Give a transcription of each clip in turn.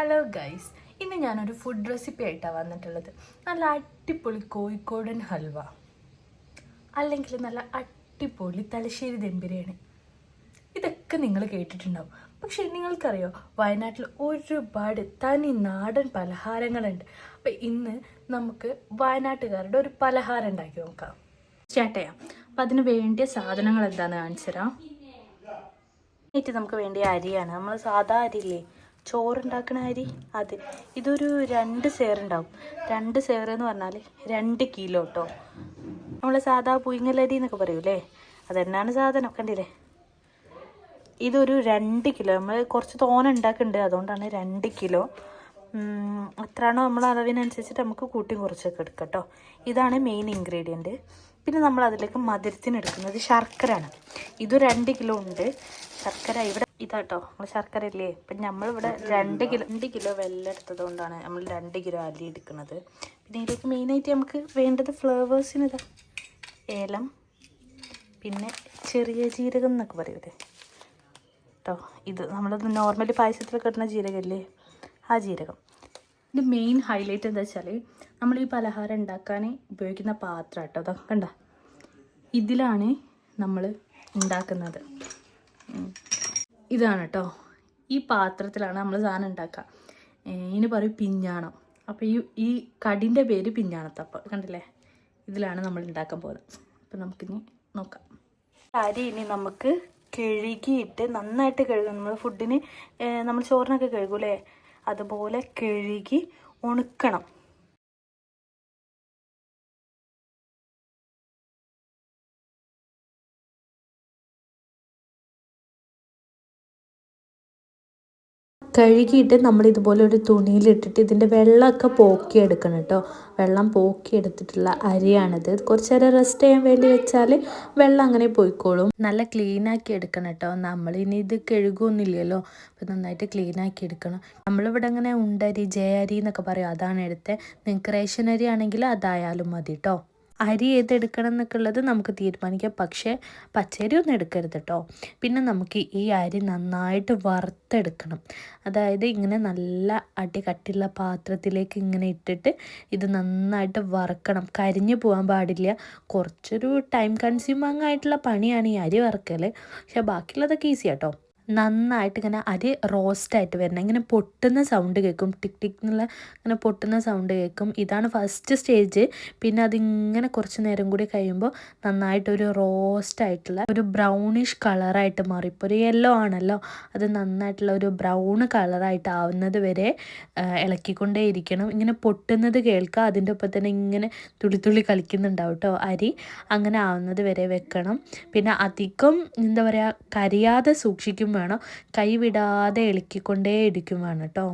Hello guys ഇന്ന് ഞാനൊരു food recipe ആയിട്ടാണ് വന്നിട്ടുള്ളത്. നല്ല അടിപൊളി കോഴിക്കോടൻ ഹൽവ. അല്ലെങ്കിൽ നല്ല അടിപൊളി തലശ്ശേരി ദം ബിരിയാണി. ഇതൊക്കെ നിങ്ങൾ കേട്ടിട്ടുണ്ടാവും. പക്ഷെ നിങ്ങൾക്കറിയോ വയനാട്ടിൽ ഒരുപാട് തനി നാടൻ പലഹാരങ്ങളുണ്ട്. അപ്പം ഇന്ന് നമുക്ക് വയനാട്ടുകാരുടെ ഒരു പലഹാരം ഉണ്ടാക്കി നോക്കാം. സ്റ്റാർട്ട് ചെയ്യാം. അപ്പം അതിന് വേണ്ടിയ സാധനങ്ങൾ എന്താണെന്ന് കാണിച്ചു തരാം. നമുക്ക് വേണ്ടിയ അരിയാണ്. നമ്മൾ സാധാ അരിയില്ലേ? ചോറുണ്ടാക്കുന്ന അരി അത്. ഇതൊരു രണ്ട് സെയറുണ്ടാവും രണ്ട് എന്ന് പറഞ്ഞാൽ രണ്ട് കിലോ കേട്ടോ നമ്മൾ സാധാ പുയിങ്ങലരി എന്നൊക്കെ പറയൂലേ അതെന്നാണ് സാധനം? കണ്ടില്ലേ? ഇതൊരു രണ്ട് കിലോ നമ്മൾ കുറച്ച് തോന ഉണ്ടാക്കുന്നുണ്ട് അതുകൊണ്ടാണ് രണ്ട് കിലോ എത്രയാണോ നമ്മൾ അളവിനനുസരിച്ചിട്ട് നമുക്ക് കൂട്ടിയും കുറച്ചൊക്കെ എടുക്കാം കേട്ടോ ഇതാണ് മെയിൻ ഇൻഗ്രീഡിയന്റ് പിന്നെ നമ്മൾ അതിലേക്ക് മധുരത്തിന് എടുക്കുന്നത് ശർക്കരയാണ്. ഇത് രണ്ട് കിലോ ഉണ്ട്. ശർക്കര ഇവിടെ ഇതാട്ടോ നമ്മൾ ശർക്കര ഇല്ലേ? ഇപ്പം നമ്മളിവിടെ രണ്ട് കിലോ രണ്ട് കിലോ വെല്ലം എടുത്തത് കൊണ്ടാണ് നമ്മൾ രണ്ട് കിലോ അരി എടുക്കുന്നത്. പിന്നെ ഇതിലേക്ക് മെയിനായിട്ട് നമുക്ക് വേണ്ടത് ഫ്ലേവേഴ്സിന് ഇതാ ഏലം പിന്നെ ചെറിയ ജീരകം എന്നൊക്കെ പറയൂലേ കേട്ടോ ഇത് നമ്മളത് നോർമലി പായസത്തിലൊക്കെ ഇടുന്ന ജീരകമല്ലേ? ആ ജീരകം. ഇത് മെയിൻ ഹൈലൈറ്റ് എന്താ വെച്ചാൽ നമ്മൾ ഈ പലഹാരം ഉണ്ടാക്കാൻ ഉപയോഗിക്കുന്ന പാത്രം കേട്ടോ അതൊക്കെ കണ്ട? ഇതിലാണ് നമ്മൾ ഉണ്ടാക്കുന്നത്. ഇതാണ് കേട്ടോ ഈ പാത്രത്തിലാണ് നമ്മൾ സാധനം ഉണ്ടാക്കുക. ഇതിന് പറയും പിഞ്ഞാണം. അപ്പോൾ ഈ ഈ കടിന്റെ പേര് പിഞ്ഞാണത്തപ്പ കണ്ടില്ലേ? ഇതിലാണ് നമ്മൾ ഉണ്ടാക്കാൻ പോകുന്നത്. അപ്പം നമുക്കിനി നോക്കാം. അരി ഇനി നമുക്ക് കഴുകിയിട്ട് നന്നായിട്ട് കഴുകും നമ്മൾ ഫുഡിന് നമ്മൾ ചോറിനൊക്കെ കഴുകൂലേ? അതുപോലെ കഴുകി ഉണക്കണം. കഴുകിയിട്ട് നമ്മൾ ഇതുപോലെ ഒരു തുണിയിലിട്ടിട്ട് ഇതിന്റെ വെള്ളമൊക്കെ പോക്കിയെടുക്കണം കേട്ടോ. വെള്ളം പോക്കിയെടുത്തിട്ടുള്ള അരിയാണിത്. കുറച്ച് നേരം റെസ്റ്റ് ചെയ്യാൻ വേണ്ടി വെച്ചാൽ വെള്ളം അങ്ങനെ പോയിക്കോളും. നല്ല ക്ലീനാക്കി എടുക്കണം കേട്ടോ. നമ്മളിനി ഇത് കഴുകുമൊന്നുമില്ലല്ലോ അപ്പം നന്നായിട്ട് ക്ലീനാക്കി എടുക്കണം. നമ്മളിവിടെ അങ്ങനെ ഉണ്ടരി ജയരി എന്നൊക്കെ പറയും. അതാണ് എടുത്തത് നിങ്ങൾക്ക് റേഷൻ അരി ആണെങ്കിൽ അതായാലും മതി കേട്ടോ. അരി ഏതെടുക്കണം എന്നൊക്കെ ഉള്ളത് നമുക്ക് തീരുമാനിക്കാം. പക്ഷേ പച്ചരി ഒന്നും എടുക്കരുത് കേട്ടോ പിന്നെ നമുക്ക് ഈ അരി നന്നായിട്ട് വറുത്തെടുക്കണം. അതായത് ഇങ്ങനെ നല്ല അടി കട്ടിയുള്ള പാത്രത്തിലേക്ക് ഇങ്ങനെ ഇട്ടിട്ട് ഇത് നന്നായിട്ട് വറുക്കണം. കരിഞ്ഞു പോകാൻ പാടില്ല. കുറച്ചൊരു ടൈം കൺസ്യൂമിങ് ആയിട്ടുള്ള പണിയാണ് ഈ അരി വറുക്കൽ പക്ഷേ ബാക്കിയുള്ളതൊക്കെ ഈസി കേട്ടോ നന്നായിട്ട് ഇങ്ങനെ അരി റോസ്റ്റായിട്ട് വരണം. ഇങ്ങനെ പൊട്ടുന്ന സൗണ്ട് കേൾക്കും. ടിക് ടിക് എന്നുള്ള ഇങ്ങനെ പൊട്ടുന്ന സൗണ്ട് കേൾക്കും. ഇതാണ് ഫസ്റ്റ് സ്റ്റേജ് പിന്നെ അതിങ്ങനെ കുറച്ച് നേരം കൂടി കഴിയുമ്പോൾ നന്നായിട്ടൊരു റോസ്റ്റ് ആയിട്ടുള്ള ഒരു ബ്രൗണിഷ് കളറായിട്ട് മാറും. ഇപ്പോൾ ഒരു യെല്ലോ ആണല്ലോ. അത് നന്നായിട്ടുള്ള ഒരു ബ്രൗൺ കളറായിട്ട് ആവുന്നത് വരെ ഇളക്കിക്കൊണ്ടേ ഇരിക്കണം ഇങ്ങനെ പൊട്ടുന്നത് കേൾക്കുക അതിന്റെ ഒപ്പം തന്നെ ഇങ്ങനെ തുള്ളി തുള്ളി കളിക്കുന്നുണ്ടാവും കേട്ടോ അരി. അങ്ങനെ ആവുന്നത് വരെ വെക്കണം. പിന്നെ അധികം എന്താ പറയുക കരിയാതെ സൂക്ഷിക്കും വേണം. കൈ വിടാതെ ഇളക്കിക്കൊണ്ടേ ഇരിക്കും വേണം കേട്ടോ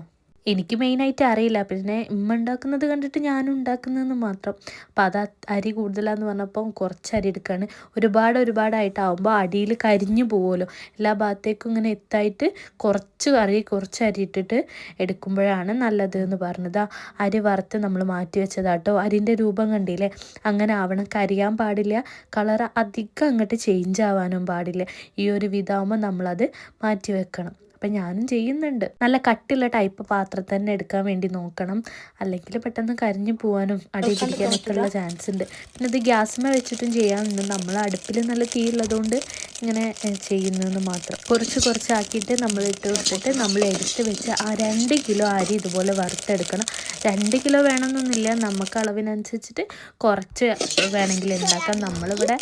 എനിക്ക് മെയിനായിട്ട് അറിയില്ല. പിന്നെ ഉമ്മ ഉണ്ടാക്കുന്നത് കണ്ടിട്ട് ഞാനും ഉണ്ടാക്കുന്നതെന്ന് മാത്രം. അപ്പം അത് അരി കൂടുതലാന്ന് പറഞ്ഞപ്പം കുറച്ച് അരി എടുക്കുകയാണ് ഒരുപാട് ഒരുപാടായിട്ടാവുമ്പോൾ അടിയിൽ കരിഞ്ഞു പോകുമല്ലോ എല്ലാ ഭാഗത്തേക്കും ഇങ്ങനെ എത്തായിട്ട് കുറച്ച് അരി കുറച്ച് അരി ഇട്ടിട്ട് എടുക്കുമ്പോഴാണ് നല്ലത് എന്ന് പറഞ്ഞത്. അരി വറുത്ത് നമ്മൾ മാറ്റി വെച്ചതാട്ടോ. അരിന്റെ രൂപം കണ്ടില്ലേ? അങ്ങനെ ആവണം. കരിയാൻ പാടില്ല. കളർ അധികം അങ്ങോട്ട് ചേഞ്ച് ആവാനും പാടില്ല. ഈ ഒരു വിധമാകുമ്പോൾ നമ്മളത് മാറ്റി വെക്കണം. അപ്പം ഞാനും ചെയ്യുന്നുണ്ട്. നല്ല കട്ടിയുള്ള ടൈപ്പ് പാത്രം തന്നെ എടുക്കാൻ വേണ്ടി നോക്കണം. അല്ലെങ്കിൽ പെട്ടെന്ന് കരിഞ്ഞു പോകാനും അടി പിടിക്കാനൊക്കെ ഉള്ള ചാൻസ് ഉണ്ട്. പിന്നെ ഇത് ഗ്യാസ്മേ വെച്ചിട്ടും ചെയ്യാറുണ്ട് നമ്മൾ അടുപ്പിൽ നല്ല തീയുള്ളതുകൊണ്ട് ഇങ്ങനെ ചെയ്യുന്നതെന്ന് മാത്രം. കുറച്ച് കുറച്ചാക്കിയിട്ട് നമ്മൾ ഇട്ട് കൊടുത്തിട്ട് നമ്മൾ എടുത്ത് വെച്ച് ആ രണ്ട് കിലോ അരി ഇതുപോലെ വറുത്തെടുക്കണം. രണ്ട് കിലോ വേണമെന്നൊന്നുമില്ല. നമുക്ക് അളവിനനുസരിച്ചിട്ട് കുറച്ച് വേണമെങ്കിൽ ഉണ്ടാക്കാം. നമ്മളിവിടെ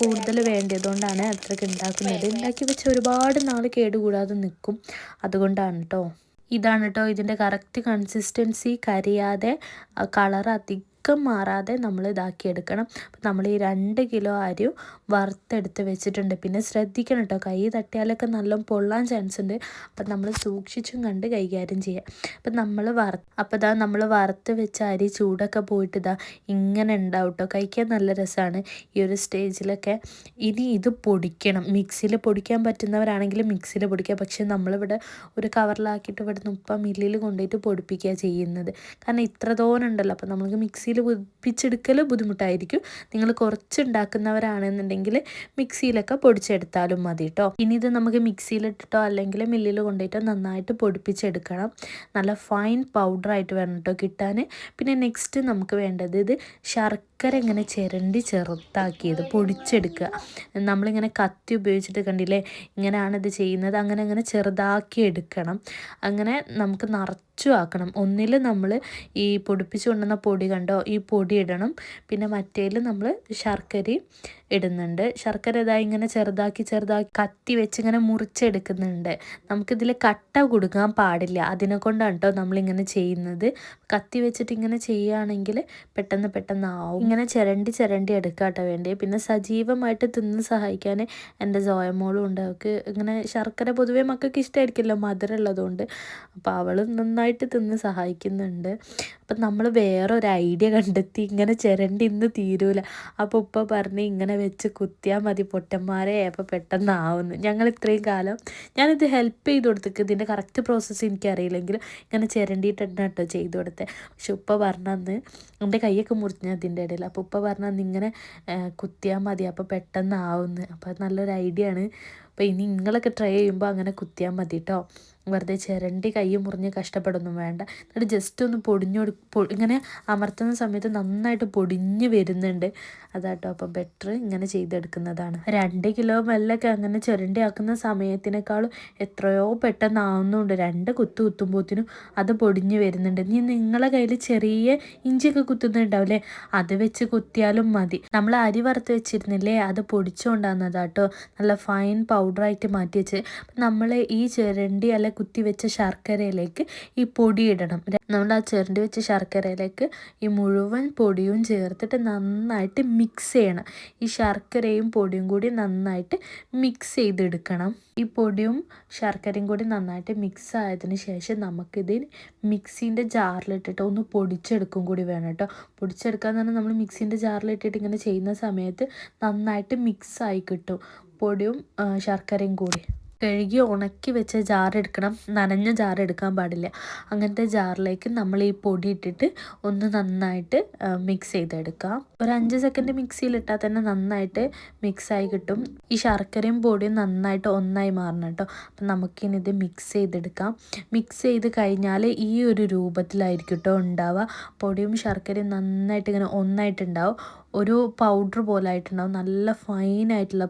കൂടുതൽ വേണ്ടതുകൊണ്ടാണ് അത്രയ്ക്ക് ഉണ്ടാക്കുന്നത്. ഉണ്ടാക്കി വെച്ച് ഒരുപാട് നാൾ കേടുകൂടാതെ നിൽക്കും അതുകൊണ്ടാണ് കേട്ടോ ഇതാണ് കേട്ടോ ഇതിന്റെ കറക്റ്റ് കൺസിസ്റ്റൻസി കരിയാതെ കളർ അധികം മാറാതെ നമ്മൾ ഇതാക്കിയെടുക്കണം. അപ്പം നമ്മൾ ഈ രണ്ട് കിലോ അരി വറുത്തെടുത്ത് വെച്ചിട്ടുണ്ട്. പിന്നെ ശ്രദ്ധിക്കണം കേട്ടോ കൈ തട്ടിയാലൊക്കെ നല്ല പൊള്ളാൻ ചാൻസ് ഉണ്ട്. അപ്പം നമ്മൾ സൂക്ഷിച്ചും കണ്ട് കൈകാര്യം ചെയ്യുക അപ്പം നമ്മൾ വറ അപ്പം ഇതാ നമ്മൾ വറുത്ത് വെച്ച അരി ചൂടൊക്കെ പോയിട്ട് ഇതാ ഇങ്ങനെ ഉണ്ടാവും കേട്ടോ. കഴിക്കാൻ നല്ല രസമാണ് ഈ ഒരു സ്റ്റേജിലൊക്കെ ഇനി ഇത് പൊടിക്കണം. മിക്സിയിൽ പൊടിക്കാൻ പറ്റുന്നവരാണെങ്കിൽ മിക്സിയിൽ പൊടിക്കുക. പക്ഷേ നമ്മളിവിടെ ഒരു കവറിലാക്കിയിട്ട് ഇവിടെ ഉപ്പ മില്ലിൽ കൊണ്ടുപോയിട്ട് പൊടിപ്പിക്കുക ചെയ്യുന്നത്. കാരണം ഇത്ര തോനുണ്ടല്ലോ അപ്പം നമുക്ക് മിക്സിയിൽ മിക്സിയിൽ ബുദ്ധിമുട്ടായിരിക്കും. നിങ്ങൾ കുറച്ച് ഉണ്ടാക്കുന്നവരാണെന്നുണ്ടെങ്കിൽ മിക്സിയിലൊക്കെ പൊടിച്ചെടുത്താലും മതി കേട്ടോ ഇനി ഇത് നമുക്ക് മിക്സിയിലിട്ടിട്ടോ അല്ലെങ്കിൽ മില്ലിൽ കൊണ്ടുപോയിട്ടോ നന്നായിട്ട് പൊടിപ്പിച്ചെടുക്കണം. നല്ല ഫൈൻ പൗഡറായിട്ട് വേണം കേട്ടോ കിട്ടാൻ പിന്നെ നെക്സ്റ്റ് നമുക്ക് വേണ്ടത് ഇത് ശർക്കര ഇങ്ങനെ ചിരണ്ടി ചെറുത്താക്കിയത് പൊടിച്ചെടുക്കുക. നമ്മളിങ്ങനെ കത്തി ഉപയോഗിച്ചിട്ട് കണ്ടില്ലേ? ഇങ്ങനെയാണിത് ചെയ്യുന്നത്. അങ്ങനെ അങ്ങനെ ചെറുതാക്കി എടുക്കണം. അങ്ങനെ നമുക്ക് നിറച്ചു ആക്കണം. ഒന്നിൽ നമ്മൾ ഈ പൊടിപ്പിച്ചു കൊണ്ടുവന്ന പൊടി കണ്ടോ? ഈ പൊടി ഇടണം. പിന്നെ മറ്റേൽ നമ്മൾ ശർക്കരയും ഇടുന്നുണ്ട്. ശർക്കര ഇതായി ഇങ്ങനെ ചെറുതാക്കി ചെറുതാക്കി കത്തി വെച്ച് ഇങ്ങനെ മുറിച്ചെടുക്കുന്നുണ്ട്. നമുക്കിതിൽ കട്ട കൊടുക്കാൻ പാടില്ല. അതിനെ കൊണ്ടാണ് കേട്ടോ നമ്മളിങ്ങനെ ചെയ്യുന്നത്. കത്തി വെച്ചിട്ട് ഇങ്ങനെ ചെയ്യുകയാണെങ്കിൽ പെട്ടെന്ന് പെട്ടെന്ന് ആവും ഇങ്ങനെ ചിരണ്ടി ചിരണ്ടി എടുക്കുക കേട്ടോ വേണ്ടി പിന്നെ സജീവമായിട്ട് തിന്ന് സഹായിക്കാൻ എന്റെ ജോയമോളും ഉണ്ട്. അവൾക്ക് ഇങ്ങനെ ശർക്കര പൊതുവേ മക്കൾക്ക് ഇഷ്ടമായിരിക്കുമല്ലോ മധുരം ഉള്ളതുകൊണ്ട്. അപ്പോൾ അവൾ നന്നായിട്ട് തിന്ന് സഹായിക്കുന്നുണ്ട്. അപ്പം നമ്മൾ വേറൊരു ഐഡിയ കണ്ടെത്തി ഇങ്ങനെ ചിരണ്ടി ഇന്ന് തീരൂല. അപ്പോൾ ഉപ്പ പറഞ്ഞ് ഇങ്ങനെ വെച്ച് കുത്തിയാൽ മതി പൊട്ടന്മാരെ. അപ്പോൾ പെട്ടെന്ന് ആവുന്നു ഞങ്ങൾ ഇത്രയും കാലം ഞാനിത് ഹെൽപ്പ് ചെയ്ത് കൊടുത്തേക്ക്. ഇതിന്റെ കറക്റ്റ് പ്രോസസ്സ് എനിക്കറിയില്ലെങ്കിലും ഇങ്ങനെ ചിരണ്ടിയിട്ടാണ് കേട്ടോ ചെയ്ത് കൊടുത്തത് പക്ഷെ ഉപ്പ പറഞ്ഞന്ന് എന്റെ കൈയൊക്കെ മുറിഞ്ഞ അതിന്റെ ഇടയിൽ. അപ്പോൾ ഉപ്പ പറഞ്ഞന്ന് ഇങ്ങനെ കുത്തിയാൽ മതി. അപ്പോൾ പെട്ടെന്ന് ആവുന്നു അപ്പോൾ അത് നല്ലൊരു ഐഡിയ ആണ്. അപ്പോൾ ഇനി നിങ്ങളൊക്കെ ട്രൈ ചെയ്യുമ്പോൾ അങ്ങനെ കുത്തിയാൽ മതി കേട്ടോ വെറുതെ ചിരണ്ടി കൈ മുറിഞ്ഞ് കഷ്ടപ്പെടുന്നു വേണ്ട. എന്നിട്ട് ജസ്റ്റ് ഒന്ന് പൊടിഞ്ഞു ഇങ്ങനെ അമർത്തുന്ന സമയത്ത് നന്നായിട്ട് പൊടിഞ്ഞ് വരുന്നുണ്ട്. അതാട്ടോ അപ്പം ബെറ്റർ ഇങ്ങനെ ചെയ്തെടുക്കുന്നതാണ്. രണ്ട് കിലോ മെല്ലൊക്കെ അങ്ങനെ ചിരണ്ടി ആക്കുന്ന സമയത്തിനേക്കാളും എത്രയോ പെട്ടെന്ന് ആവുന്നുണ്ട് രണ്ട് കുത്തു കുത്തുമ്പോത്തിനും അത് പൊടിഞ്ഞ് വരുന്നുണ്ട്. ഇനി നിങ്ങളെ കയ്യിൽ ചെറിയ ഇഞ്ചിയൊക്കെ കുത്തുന്നുണ്ടാവില്ലേ അത് വെച്ച് കുത്തിയാലും മതി. നമ്മൾ അരി വറുത്ത് വെച്ചിരുന്നില്ലേ? അത് പൊടിച്ചുകൊണ്ടാകുന്നതാട്ടോ നല്ല ഫൈൻ പൗഡറായിട്ട് മാറ്റി വെച്ച് നമ്മൾ ഈ ചിരണ്ടി അല്ല കുത്തി വെച്ച ശർക്കരയിലേക്ക് ഈ പൊടി ഇടണം. നമ്മൾ ആ ചിരണ്ടി വെച്ച ശർക്കരയിലേക്ക് ഈ മുഴുവൻ പൊടിയും ചേർത്തിട്ട് നന്നായിട്ട് മിക്സ് ചെയ്യണം. ഈ ശർക്കരയും പൊടിയും കൂടി നന്നായിട്ട് മിക്സ് ചെയ്തെടുക്കണം. ഈ പൊടിയും ശർക്കരയും കൂടി നന്നായിട്ട് മിക്സ് ആയതിനു ശേഷം നമുക്കിത് മിക്സിന്റെ ജാറിലിട്ടിട്ട് ഒന്ന് പൊടിച്ചെടുക്കും കൂടി വേണം കേട്ടോ പൊടിച്ചെടുക്കുക എന്ന് പറഞ്ഞാൽ നമ്മൾ മിക്സിന്റെ ജാറിലിട്ടിട്ട് ഇങ്ങനെ ചെയ്യുന്ന സമയത്ത് നന്നായിട്ട് മിക്സ് ആയി കിട്ടും പൊടിയും ശർക്കരയും കൂടി. കഴുകി ഉണക്കി വെച്ച ജാറെടുക്കണം നനഞ്ഞ ജാറെടുക്കാൻ പാടില്ല. അങ്ങനത്തെ ജാറിലേക്ക് നമ്മൾ ഈ പൊടി ഇട്ടിട്ട് ഒന്ന് നന്നായിട്ട് മിക്സ് ചെയ്തെടുക്കാം. ഒരു അഞ്ച് സെക്കൻഡ് മിക്സിയിലിട്ടാൽ തന്നെ നന്നായിട്ട് മിക്സായി കിട്ടും. ഈ ശർക്കരയും പൊടിയും നന്നായിട്ട് ഒന്നായി മാറണം കേട്ടോ. അപ്പം നമുക്കിനി ഇത് മിക്സ് ചെയ്തെടുക്കാം. മിക്സ് ചെയ്ത് കഴിഞ്ഞാൽ ഈ ഒരു രൂപത്തിലായിരിക്കും കേട്ടോ ഉണ്ടാവുക. പൊടിയും ശർക്കരയും നന്നായിട്ട് ഇങ്ങനെ ഒന്നായിട്ടുണ്ടാവും. ഒരു പൗഡർ പോലെ ആയിട്ടുണ്ടാവും നല്ല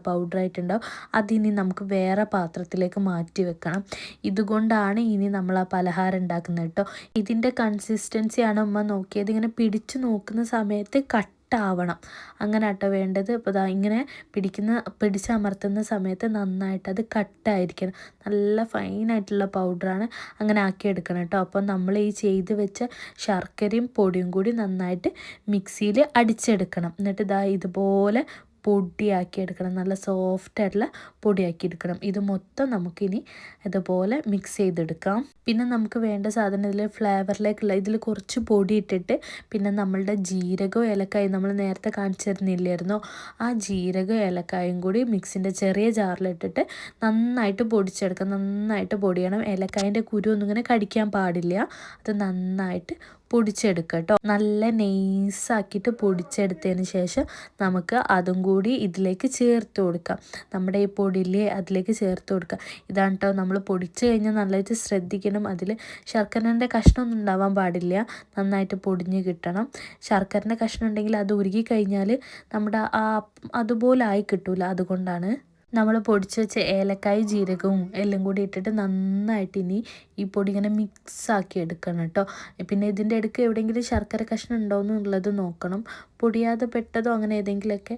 പൗഡർ ആയിട്ടുണ്ടാവും. അതിനി നമുക്ക് വേറെ പാത്രത്തിലേക്ക് മാറ്റി വെക്കണം. ഇതുകൊണ്ടാണ് ഇനി നമ്മൾ ആ പലഹാരം ഉണ്ടാക്കുന്നത് കേട്ടോ. ഇതിന്റെ കൺസിസ്റ്റൻസിയാണ് ഉമ്മ നോക്കിയത്. ഇങ്ങനെ പിടിച്ചു നോക്കുന്ന സമയത്ത് കട്ട് കട്ടാവണം അങ്ങനെ ആട്ടോ വേണ്ടത്. അപ്പോൾ ഇതാ ഇങ്ങനെ പിടിക്കുന്ന പിടിച്ചമർത്തുന്ന സമയത്ത് നന്നായിട്ട് അത് കട്ടായിരിക്കണം നല്ല ഫൈനായിട്ടുള്ള പൗഡറാണ് അങ്ങനെ ആക്കി എടുക്കണം കേട്ടോ അപ്പോൾ നമ്മൾ ഈ ചെയ്ത് വെച്ച ശർക്കരയും പൊടിയും കൂടി നന്നായിട്ട് മിക്സിയിൽ അടിച്ചെടുക്കണം. എന്നിട്ട് ഇതാ ഇതുപോലെ പൊടിയാക്കി എടുക്കണം നല്ല സോഫ്റ്റ് ആയിട്ടുള്ള പൊടിയാക്കി എടുക്കണം ഇത് മൊത്തം നമുക്കിനി ഇതുപോലെ മിക്സ് ചെയ്തെടുക്കാം. പിന്നെ നമുക്ക് വേണ്ട സാധനം ഇതിൽ ഫ്ലേവറിലേക്കുള്ള ഇതിൽ കുറച്ച് പൊടി ഇട്ടിട്ട് പിന്നെ നമ്മളുടെ ജീരകവും ഏലക്കായും നമ്മൾ നേരത്തെ കാണിച്ചിരുന്നില്ലായിരുന്നോ? ആ ജീരകവും ഏലക്കായും കൂടി മിക്സിന്റെ ചെറിയ ജാറിലിട്ടിട്ട് നന്നായിട്ട് പൊടിച്ചെടുക്കാം നന്നായിട്ട് പൊടിയണം. ഏലക്കായന്റെ കുരു ഒന്നും ഇങ്ങനെ കടിക്കാൻ പാടില്ല. അത് നന്നായിട്ട് പൊടിച്ചെടുക്കുക കേട്ടോ. നല്ല നെയ്സാക്കിയിട്ട് പൊടിച്ചെടുത്തതിന് ശേഷം നമുക്ക് അതും കൂടി ഇതിലേക്ക് ചേർത്ത് കൊടുക്കാം. നമ്മുടെ ഈ പൊടിയിലെ അതിലേക്ക് ചേർത്ത് കൊടുക്കുക ഇതാണ് കേട്ടോ. നമ്മൾ പൊടിച്ചു കഴിഞ്ഞാൽ നല്ലതായിട്ട് ശ്രദ്ധിക്കണം. അതിൽ ശർക്കരന്റെ കഷ്ണമൊന്നും ഉണ്ടാവാൻ പാടില്ല. നന്നായിട്ട് പൊടിഞ്ഞ് കിട്ടണം. ശർക്കരന്റെ കഷ്ണം ഉണ്ടെങ്കിൽ അത് ഉരുകി കഴിഞ്ഞാൽ നമ്മുടെ ആ അതുപോലെ ആയി കിട്ടൂല. അതുകൊണ്ടാണ് നമ്മൾ പൊടിച്ച് വെച്ച ഏലക്കായ് ജീരകവും എല്ലാം കൂടി ഇട്ടിട്ട് നന്നായിട്ട് ഇനി ഈ പൊടി ഇങ്ങനെ മിക്സാക്കി എടുക്കണം കേട്ടോ. പിന്നെ ഇതിന്റെ ഇടയ്ക്ക് എവിടെയെങ്കിലും ശർക്കര കഷ്ണം ഉണ്ടോ എന്നുള്ളത് നോക്കണം. പൊടിയാതെ പെട്ടതോ അങ്ങനെ ഏതെങ്കിലുമൊക്കെ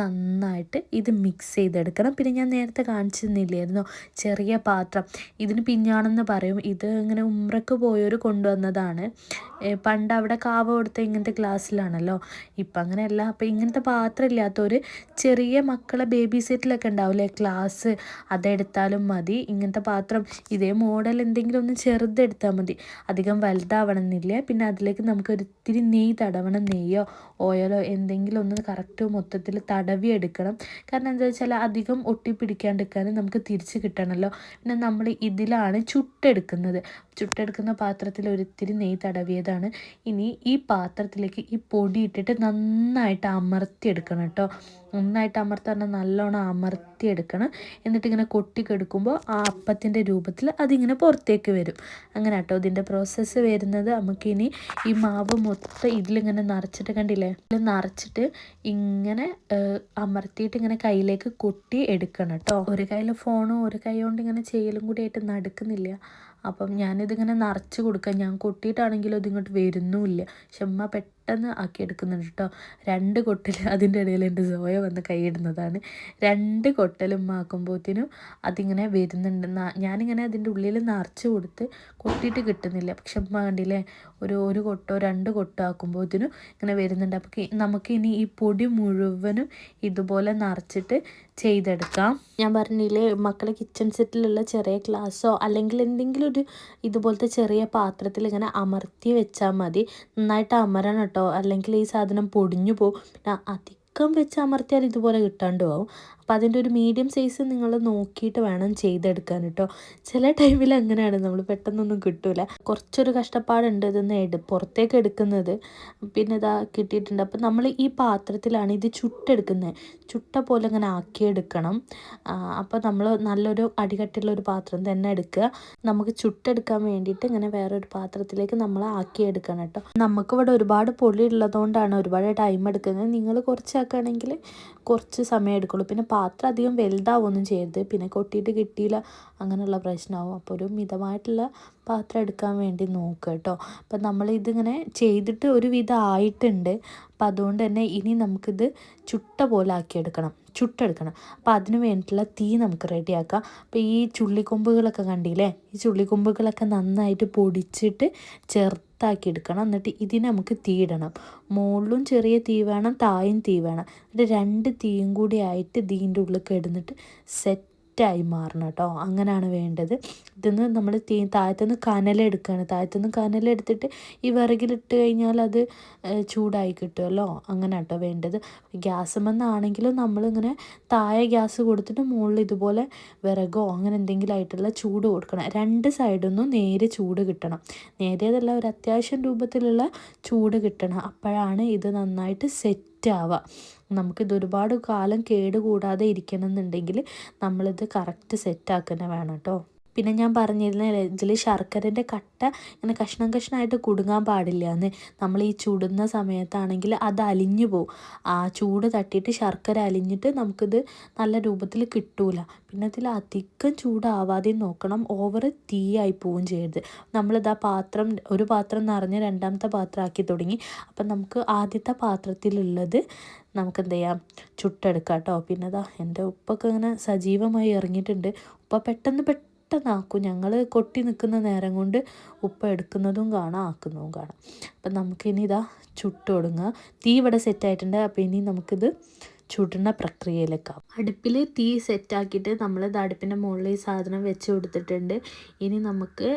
നന്നായിട്ട് ഇത് മിക്സ് ചെയ്തെടുക്കണം. പിന്നെ ഞാൻ നേരത്തെ കാണിച്ചിരുന്നില്ലായിരുന്നോ? ചെറിയ പാത്രം. ഇതിന് പിഞ്ഞാണെന്ന് പറയും. ഇത് ഇങ്ങനെ ഉമ്രക്ക് പോയൊരു കൊണ്ടുവന്നതാണ്. പണ്ട് അവിടെ കാവ കൊടുത്ത ഇങ്ങനത്തെ ഗ്ലാസ്സിലാണല്ലോ. ഇപ്പം അങ്ങനെയല്ല. അപ്പം ഇങ്ങനത്തെ പാത്രം ഇല്ലാത്തൊരു ചെറിയ മക്കളെ ബേബി സെറ്റിലൊക്കെ ഉണ്ടാവും. ഉണ്ടാവില്ലേ ഗ്ലാസ് അതെടുത്താലും മതി. ഇങ്ങനത്തെ പാത്രം ഇതേ മോഡൽ എന്തെങ്കിലും ഒന്ന് ചെറുതെടുത്താൽ മതി. അധികം വലുതാവണമെന്നില്ല. പിന്നെ അതിലേക്ക് നമുക്ക് ഒരിത്തിരി നെയ്യ് തടവണം. നെയ്യോ ഓയിലോ എന്തെങ്കിലും ഒന്ന് കറക്റ്റ് മൊത്തത്തിൽ തടവി എടുക്കണം കാരണം എന്താ വെച്ചാൽ അധികം ഒട്ടിപ്പിടിക്കാണ്ടിരിക്കാൻ നമുക്ക് തിരിച്ച് കിട്ടണമല്ലോ. പിന്നെ നമ്മൾ ഇതിലാണ് ചുട്ടെടുക്കുന്നത്. ചുട്ടെടുക്കുന്ന പാത്രത്തിൽ ഒരിത്തിരി നെയ്യ് തടവിയതാണ്. ഇനി ഈ പാത്രത്തിലേക്ക് ഈ പൊടി ഇട്ടിട്ട് നന്നായിട്ട് അമർത്തിയെടുക്കണം കേട്ടോ. നന്നായിട്ട് അമർത്താറുണ്ട് നല്ലോണം അമർത്തിയെടുക്കണം. എന്നിട്ട് ഇങ്ങനെ കൊട്ടിക്കെടുക്കുമ്പോൾ ആ അപ്പത്തിന്റെ രൂപത്തിൽ അതിങ്ങനെ പുറത്തേക്ക് വരും. അങ്ങനെ കേട്ടോ ഇതിന്റെ പ്രോസസ്സ് വരുന്നത്. നമുക്കിനി ഈ മാവ് മൊത്തം ഇതിലിങ്ങനെ നിറച്ചിട്ട് കണ്ടില്ലേ? ഇതിൽ നിറച്ചിട്ട് ഇങ്ങനെ അമർത്തിയിട്ട് ഇങ്ങനെ കയ്യിലേക്ക് കൊട്ടി എടുക്കണം കേട്ടോ ഒരു കയ്യിൽ ഫോണും ഒരു കൈ കൊണ്ട് ഇങ്ങനെ ചെയ്യലും കൂടി ആയിട്ട് നടക്കുന്നില്ല. അപ്പം ഞാനിതിങ്ങനെ നിറച്ച് കൊടുക്കാം. ഞാൻ കൊട്ടിയിട്ടാണെങ്കിലും ഇതിങ്ങോട്ട് വരുന്നുമില്ല ക്ഷമ പെട്ടെന്ന് ആക്കിയെടുക്കുന്നുണ്ട് കേട്ടോ. രണ്ട് കൊട്ടൽ അതിന്റെ ഇടയിൽ എന്റെ സോയ വന്ന് കൈയിടുന്നതാണ്. രണ്ട് കൊട്ടലും ആക്കുമ്പോഴത്തേനും അതിങ്ങനെ വരുന്നുണ്ട്. ഞാനിങ്ങനെ അതിന്റെ ഉള്ളിൽ നിറച്ച് കൊടുത്ത് കൊട്ടിയിട്ട് കിട്ടുന്നില്ല. പക്ഷെ അമ്മ കണ്ടില്ലേ ഒരു ഒരു കൊട്ടോ രണ്ട് കൊട്ടോ ആക്കുമ്പോഴത്തേനും ഇങ്ങനെ വരുന്നുണ്ട്. അപ്പോൾ നമുക്ക് ഇനി ഈ പൊടി മുഴുവനും ഇതുപോലെ നിറച്ചിട്ട് ചെയ്തെടുക്കാം. ഞാൻ പറഞ്ഞില്ലേ മക്കളെ കിച്ചൺ സെറ്റിലുള്ള ചെറിയ ഗ്ലാസ്സോ അല്ലെങ്കിൽ എന്തെങ്കിലും ഒരു ഇതുപോലത്തെ ചെറിയ പാത്രത്തിൽ ഇങ്ങനെ അമർത്തി വെച്ചാൽ മതി. നന്നായിട്ട് അമരണം കേട്ടോ. അല്ലെങ്കിൽ ഈ സാധനം പൊടിഞ്ഞു പോകും. പിന്നെ അധികം വെച്ച് അമർത്തിയാൽ ഇതുപോലെ കിട്ടാണ്ട് പോകും അപ്പോൾ അതിന്റെ ഒരു മീഡിയം സൈസ് നിങ്ങൾ നോക്കിയിട്ട് വേണം ചെയ്തെടുക്കാൻ കേട്ടോ. ചില ടൈമിൽ അങ്ങനെയാണ്. നമ്മൾ പെട്ടെന്നൊന്നും കിട്ടില്ല കുറച്ചൊരു കഷ്ടപ്പാടുണ്ട് ഇതൊന്ന് എടു പുറത്തേക്ക് എടുക്കുന്നത്. പിന്നെ ഇതാ കിട്ടിയിട്ടുണ്ട്. അപ്പോൾ നമ്മൾ ഈ പാത്രത്തിലാണ് ഇത് ചുട്ടെടുക്കുന്നത്. ചുട്ട പോലെ ഇങ്ങനെ ആക്കിയെടുക്കണം. അപ്പോൾ നമ്മൾ നല്ലൊരു അടികട്ടിയുള്ള ഒരു പാത്രം തന്നെ എടുക്കുക. നമുക്ക് ചുട്ടെടുക്കാൻ വേണ്ടിയിട്ട് ഇങ്ങനെ വേറൊരു പാത്രത്തിലേക്ക് നമ്മൾ ആക്കിയെടുക്കണം കേട്ടോ. നമുക്കിവിടെ ഒരുപാട് പൊള്ളി ഉള്ളതുകൊണ്ടാണ് ഒരുപാട് ടൈം എടുക്കുന്നത്. നിങ്ങൾ കുറച്ചാക്കുകയാണെങ്കിൽ കുറച്ച് സമയം എടുക്കുള്ളൂ. പിന്നെ പാത്രം അധികം വലുതാവുകയൊന്നും ചെയ്യരുത്. പിന്നെ കൊട്ടിയിട്ട് കിട്ടിയില്ല അങ്ങനെയുള്ള പ്രശ്നമാവും. അപ്പോൾ ഒരു മിതമായിട്ടുള്ള പാത്രം എടുക്കാൻ വേണ്ടി നോക്കുക കേട്ടോ. അപ്പം നമ്മളിതിങ്ങനെ ചെയ്തിട്ട് ഒരു വിധം ആയിട്ടുണ്ട്. അപ്പം അതുകൊണ്ട് തന്നെ ഇനി നമുക്കിത് ചുട്ട പോലെ ആക്കിയെടുക്കണം. ചുട്ടെടുക്കണം. അപ്പോൾ അതിന് വേണ്ടിയിട്ടുള്ള തീ നമുക്ക് റെഡിയാക്കാം. അപ്പോൾ ഈ ചുള്ളിക്കൊമ്പുകളൊക്കെ കണ്ടില്ലേ? ഈ ചുള്ളിക്കൊമ്പുകളൊക്കെ നന്നായിട്ട് പൊടിച്ചിട്ട് ചെറുതാക്കി എടുക്കണം എന്നിട്ട് ഇതിനെ നമുക്ക് തീ ഇടണം മുകളിലും ചെറിയ തീ വേണം തായും തീ വേണം. എന്നിട്ട് രണ്ട് തീയും കൂടി ആയിട്ട് ഇതിന്റെ ഉള്ളിൽ കിടന്നിട്ട് സെറ്റ് സെറ്റായി മാറണം കേട്ടോ. അങ്ങനെയാണ് വേണ്ടത്. ഇതിന്ന് നമ്മൾ തീ താഴത്തുനിന്ന് കനലെടുക്കുകയാണ് താഴത്തുനിന്ന് കനലെടുത്തിട്ട് ഈ വിറകിലിട്ട് കഴിഞ്ഞാൽ അത് ചൂടായി കിട്ടുമല്ലോ അങ്ങനെ കേട്ടോ വേണ്ടത്. ഗ്യാസുമെന്നാണെങ്കിലും നമ്മളിങ്ങനെ താഴെ ഗ്യാസ് കൊടുത്തിട്ട് മുകളിൽ ഇതുപോലെ വിറകോ അങ്ങനെ എന്തെങ്കിലും ആയിട്ടുള്ള ചൂട് കൊടുക്കണം. രണ്ട് സൈഡൊന്നും നേരെ ചൂട് കിട്ടണം. നേരിയതല്ല ഒരു അത്യാവശ്യം രൂപത്തിലുള്ള ചൂട് കിട്ടണം. അപ്പോഴാണ് ഇത് നന്നായിട്ട് സെറ്റ് ആവുക നമുക്കിത് ഒരുപാട് കാലം കേട് കൂടാതെ ഇരിക്കണം എന്നുണ്ടെങ്കിൽ നമ്മളിത് കറക്റ്റ് സെറ്റാക്കുക വേണം കേട്ടോ. പിന്നെ ഞാൻ പറഞ്ഞിരുന്ന ഇതിൽ ശർക്കരന്റെ കട്ട ഇങ്ങനെ കഷ്ണം കഷ്ണമായിട്ട് കുടുങ്ങാൻ പാടില്ല എന്ന് നമ്മൾ ഈ ചുടുന്ന സമയത്താണെങ്കിൽ അത് അലിഞ്ഞു പോകും ആ ചൂട് തട്ടിയിട്ട് ശർക്കര അലിഞ്ഞിട്ട് നമുക്കിത് നല്ല രൂപത്തിൽ കിട്ടൂല. പിന്നെ ഇതിൽ അധികം ചൂടാവാതെയും നോക്കണം. ഓവർ തീയായി പോവുകയും ചെയ്യരുത്. നമ്മളിത് ആ പാത്രം ഒരു പാത്രം നിറഞ്ഞ് രണ്ടാമത്തെ പാത്രമാക്കി തുടങ്ങി. അപ്പം നമുക്ക് ആദ്യത്തെ പാത്രത്തിലുള്ളത് നമുക്ക് എന്ത് ചെയ്യാം ചുട്ടെടുക്കാം കേട്ടോ പിന്നെ അതാ എന്റെ ഉപ്പൊക്കെ ഇങ്ങനെ സജീവമായി ഇറങ്ങിയിട്ടുണ്ട്. ഉപ്പ പെട്ടെന്ന് പെട്ടെന്ന് പെട്ടെന്നാക്കും. ഞങ്ങൾ കൊട്ടി നിൽക്കുന്ന നേരം കൊണ്ട് ഉപ്പ എടുക്കുന്നതും കാണാം ആക്കുന്നതും കാണാം. അപ്പം നമുക്കിനി ഇതാ ചുട്ടൊടുങ്ങുക തീ ഇവിടെ സെറ്റായിട്ടുണ്ട് അപ്പോൾ ഇനി നമുക്കിത് ചുടുന്ന പ്രക്രിയയിലേക്കാവും അടുപ്പിൽ തീ സെറ്റാക്കിയിട്ട് നമ്മളിത് അടുപ്പിന്റെ മുകളിൽ ഈ സാധനം വെച്ച് കൊടുത്തിട്ടുണ്ട്. ഇനി നമുക്ക്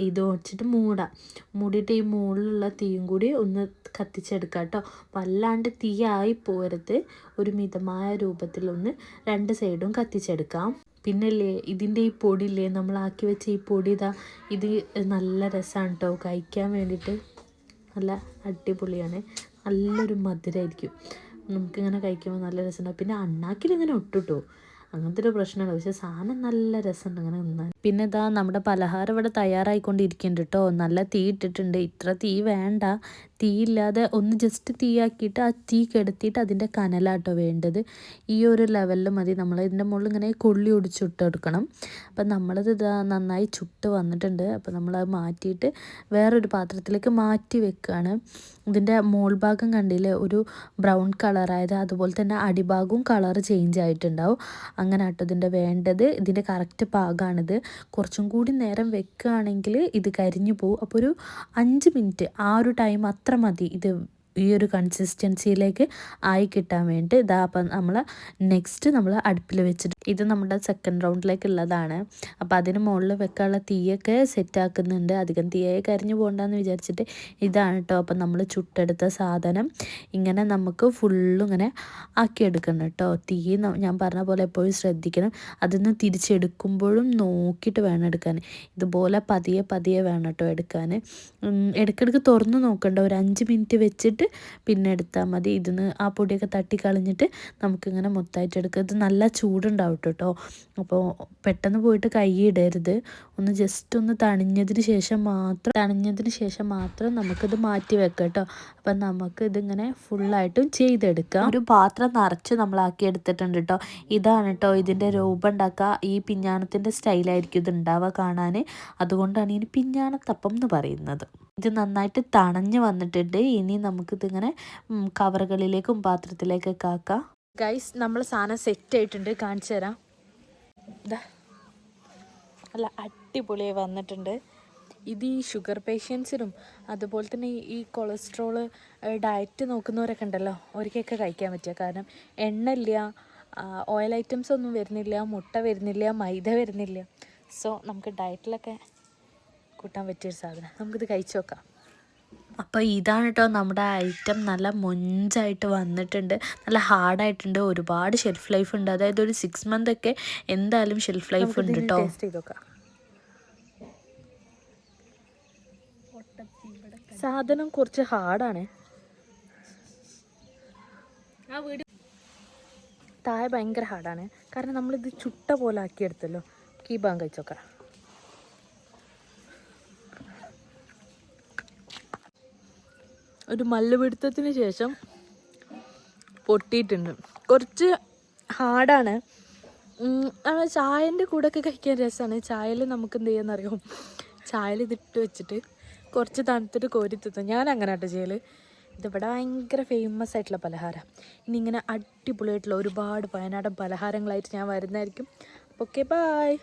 ഇത് വെച്ചിട്ട് മൂടാം. മൂടിയിട്ട് ഈ മുകളിലുള്ള തീയും കൂടി ഒന്ന് കത്തിച്ചെടുക്കാം കേട്ടോ. വല്ലാണ്ട് തീയായി പോരുത്. ഒരു മിതമായ രൂപത്തിലൊന്ന് രണ്ട് സൈഡും കത്തിച്ചെടുക്കാം. പിന്നല്ലേ ഇതിന്റെ ഈ പൊടിയില്ലേ നമ്മളാക്കി വെച്ച ഈ പൊടി ഇതാ ഇത് നല്ല രസമാണ് കേട്ടോ. കഴിക്കാൻ വേണ്ടിയിട്ട് നല്ല അടിപൊളിയാണ്. നല്ലൊരു മധുരമായിരിക്കും നമുക്കിങ്ങനെ കഴിക്കുമ്പോൾ നല്ല രസമുണ്ടാവും. പിന്നെ അണ്ണാക്കിലിങ്ങനെ ഒട്ടിട്ടു. അങ്ങനത്തെ ഒരു പ്രശ്നമാണ് പക്ഷേ സാധനം നല്ല രസമുണ്ട്. അങ്ങനെ പിന്നെ ഇതാ നമ്മുടെ പലഹാരം ഇവിടെ തയ്യാറായിക്കൊണ്ടിരിക്കുന്നുണ്ട് കേട്ടോ നല്ല തീ ഇട്ടിട്ടുണ്ട്. ഇത്ര തീ വേണ്ട. തീ ഇല്ലാതെ ഒന്ന് ജസ്റ്റ് തീയാക്കിയിട്ട് ആ തീ കെടുത്തിയിട്ട് അതിന്റെ കനലാട്ടോ വേണ്ടത്. ഈ ഒരു ലെവലിൽ മതി. നമ്മൾ ഇതിന്റെ മുകളിൽ ഇങ്ങനെ കൊള്ളി ഒടിച്ചിട്ടെടുക്കണം അപ്പം നമ്മളത് ഇതാ നന്നായി ചുട്ട് വന്നിട്ടുണ്ട്. അപ്പോൾ നമ്മളത് മാറ്റിയിട്ട് വേറൊരു പാത്രത്തിലേക്ക് മാറ്റി വെക്കുകയാണ് ഇതിന്റെ മോൾ ഭാഗം കണ്ടില്ലേ? ഒരു ബ്രൗൺ കളറായത് അതുപോലെ തന്നെ അടിഭാഗവും കളർ ചേഞ്ച് ആയിട്ടുണ്ടാവും. അങ്ങനെ ആട്ടോ ഇതിന്റെ വേണ്ടത്. ഇതിന്റെ കറക്റ്റ് പാകമാണിത് കുറച്ചും കൂടി നേരം വെക്കുകയാണെങ്കിൽ ഇത് കരിഞ്ഞു പോകും അപ്പോൾ ഒരു അഞ്ച് മിനിറ്റ് ആ ഒരു ടൈം അത്ര മതി ഇത് ഈ ഒരു കൺസിസ്റ്റൻസിയിലേക്ക് ആയി കിട്ടാൻ വേണ്ടി ഇതാ അപ്പം നമ്മൾ നെക്സ്റ്റ് നമ്മൾ അടുപ്പിൽ വെച്ചിട്ട് ഇത് നമ്മുടെ സെക്കൻഡ് റൗണ്ടിലേക്കുള്ളതാണ് അപ്പോൾ അതിന് മുകളിൽ വെക്കാനുള്ള തീയൊക്കെ സെറ്റ് ആക്കുന്നുണ്ട്. അധികം തീയൊക്കെ കരിഞ്ഞു പോകണ്ടെന്ന് വിചാരിച്ചിട്ട് ഇതാണ് കേട്ടോ അപ്പം നമ്മൾ ചുട്ടെടുത്ത സാധനം ഇങ്ങനെ നമുക്ക് ഫുള്ളും ഇങ്ങനെ ആക്കിയെടുക്കണം കേട്ടോ തീ ഞാൻ പറഞ്ഞ പോലെ എപ്പോഴും ശ്രദ്ധിക്കണം. അതിൽ നിന്ന് തിരിച്ചെടുക്കുമ്പോഴും നോക്കിയിട്ട് വേണം എടുക്കാൻ. ഇതുപോലെ പതിയെ പതിയെ വേണം കേട്ടോ എടുക്കാൻ. ഇടയ്ക്കിടയ്ക്ക് തുറന്ന് നോക്കണ്ട. ഒരു അഞ്ച് മിനിറ്റ് വെച്ചിട്ട് പിന്നെ എടുത്താൽ മതി. ഇതിന് ആ പൊടിയൊക്കെ തട്ടി കളഞ്ഞിട്ട് നമുക്കിങ്ങനെ മൊത്തമായിട്ട് എടുക്കുക ഇത് നല്ല ചൂടുണ്ടാവും കേട്ടോ. അപ്പോൾ പെട്ടെന്ന് പോയിട്ട് കൈ ഇടരുത്. ഒന്ന് ജസ്റ്റ് ഒന്ന് തണിഞ്ഞതിന് ശേഷം മാത്രം തണിഞ്ഞതിന് ശേഷം മാത്രം നമുക്കിത് മാറ്റി വെക്കാം കേട്ടോ. അപ്പം നമുക്ക് ഇതിങ്ങനെ ഫുള്ളായിട്ടും ചെയ്തെടുക്കാം. ഒരു പാത്രം നിറച്ച് നമ്മളാക്കി എടുത്തിട്ടുണ്ട് കേട്ടോ. ഇതാണ് കേട്ടോ ഇതിന്റെ രൂപം ഉണ്ടാക്കുക. ഈ പിഞ്ഞാണത്തിന്റെ സ്റ്റൈലായിരിക്കും ഇത് ഉണ്ടാവുക കാണാൻ. അതുകൊണ്ടാണ് ഇതിന് പിഞ്ഞാണത്തപ്പം എന്ന് പറയുന്നത്. ഇത് നന്നായിട്ട് തണഞ്ഞ് വന്നിട്ടുണ്ട്. ഇനി നമുക്കിതിങ്ങനെ കവറുകളിലേക്കും പാത്രത്തിലേക്കൊക്കെ ആക്കാം. ഗൈസ് നമ്മൾ സാധനം സെറ്റ് ആയിട്ടുണ്ട്. കാണിച്ചു തരാം. അല്ല അടിപൊളിയായി വന്നിട്ടുണ്ട്. ഇത് ഈ ഷുഗർ പേഷ്യൻസിനും അതുപോലെ തന്നെ ഈ- കൊളസ്ട്രോൾ ഡയറ്റ് നോക്കുന്നവരൊക്കെ ഉണ്ടല്ലോ അവർക്കൊക്കെ കഴിക്കാൻ പറ്റുക. കാരണം എണ്ണ ഇല്ല ഓയിൽ ഐറ്റംസ് ഒന്നും വരുന്നില്ല മുട്ട വരുന്നില്ല മൈദ വരുന്നില്ല. സോ നമുക്ക് ഡയറ്റിലൊക്കെ കൂട്ടാൻ പറ്റിയൊരു സാധനം. നമുക്കിത് കഴിച്ചു നോക്കാം. അപ്പോൾ ഇതാണ് കേട്ടോ നമ്മുടെ ഐറ്റം. നല്ല മൊഞ്ചായിട്ട് വന്നിട്ടുണ്ട്. നല്ല ഹാർഡായിട്ടുണ്ട്. ഒരുപാട് ഷെൽഫ് ലൈഫ് ഉണ്ട്. അതായത് ഒരു സിക്സ് മന്ത് ഒക്കെ എന്തായാലും ഷെൽഫ് ലൈഫ് ഉണ്ട് കേട്ടോ സാധനം കുറച്ച് ഹാർഡാണ്. താഴെ ഭയങ്കര ഹാർഡാണ്. കാരണം നമ്മളിത് ചുട്ട പോലെ ആക്കിയെടുത്തല്ലോ. കീബാങ് കഴിച്ചോക്കാം ഒരു മല്ലുപിടുത്തത്തിന് ശേഷം പൊട്ടിയിട്ടുണ്ട്. കുറച്ച് ഹാർഡാണ്. നമ്മൾ ചായന്റെ കൂടെ ഒക്കെ കഴിക്കാൻ രസമാണ് ചായയിൽ നമുക്ക് എന്ത് ചെയ്യാന്നറിയോ? ചായയിൽ ഇതിട്ട് വെച്ചിട്ട് കുറച്ച് തണുത്തിട്ട് കോരി തിന്നും. ഞാൻ അങ്ങനെ കേട്ടോ ചെയ്യൽ ഇതിവിടെ ഭയങ്കര ഫേമസ് ആയിട്ടുള്ള പലഹാരം. ഇനി ഇങ്ങനെ അടിപൊളിയായിട്ടുള്ള ഒരുപാട് വയനാടൻ പലഹാരങ്ങളായിട്ട് ഞാൻ വരുന്നതായിരിക്കും. Okay bye